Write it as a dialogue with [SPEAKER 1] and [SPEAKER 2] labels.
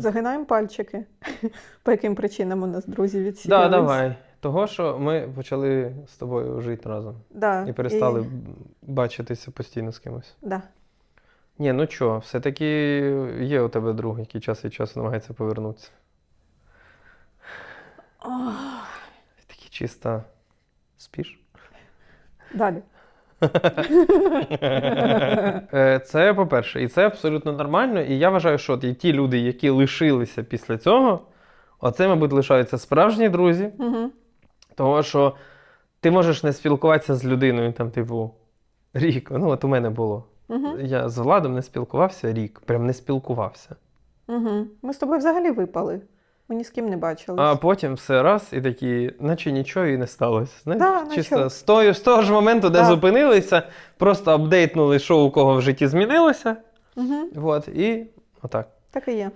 [SPEAKER 1] Загинаємо пальчики. По яким причинам у нас друзі
[SPEAKER 2] Так,
[SPEAKER 1] відсіялись.
[SPEAKER 2] да, давай. Того, що ми почали з тобою жити разом
[SPEAKER 1] Да,
[SPEAKER 2] і перестали бачитися постійно з кимось.
[SPEAKER 1] Да.
[SPEAKER 2] Ні, ну чо, все-таки є у тебе друг, який час від часу намагається повернутися. Ти такий чисто спіш.
[SPEAKER 1] Далі.
[SPEAKER 2] Е, Це по-перше, і це абсолютно нормально. І я вважаю, що от і ті люди, які лишилися після цього, оце, мабуть, лишаються справжні друзі.
[SPEAKER 1] Угу.
[SPEAKER 2] Того, що ти можеш не спілкуватися з людиною, там, типу, рік. Ну, от у мене було.
[SPEAKER 1] Угу.
[SPEAKER 2] Я з Владом не спілкувався рік, прям не спілкувався.
[SPEAKER 1] Угу. Ми з тобою взагалі випали. Ми ні з ким не бачились.
[SPEAKER 2] А потім все раз і такі, наче нічого і не сталося. Знаєш,
[SPEAKER 1] Да, наче-
[SPEAKER 2] чисто з того, з того ж моменту, де
[SPEAKER 1] Да.
[SPEAKER 2] зупинилися, просто апдейтнули, що у кого в житті змінилося.
[SPEAKER 1] Угу.
[SPEAKER 2] От, і отак.
[SPEAKER 1] Так і є.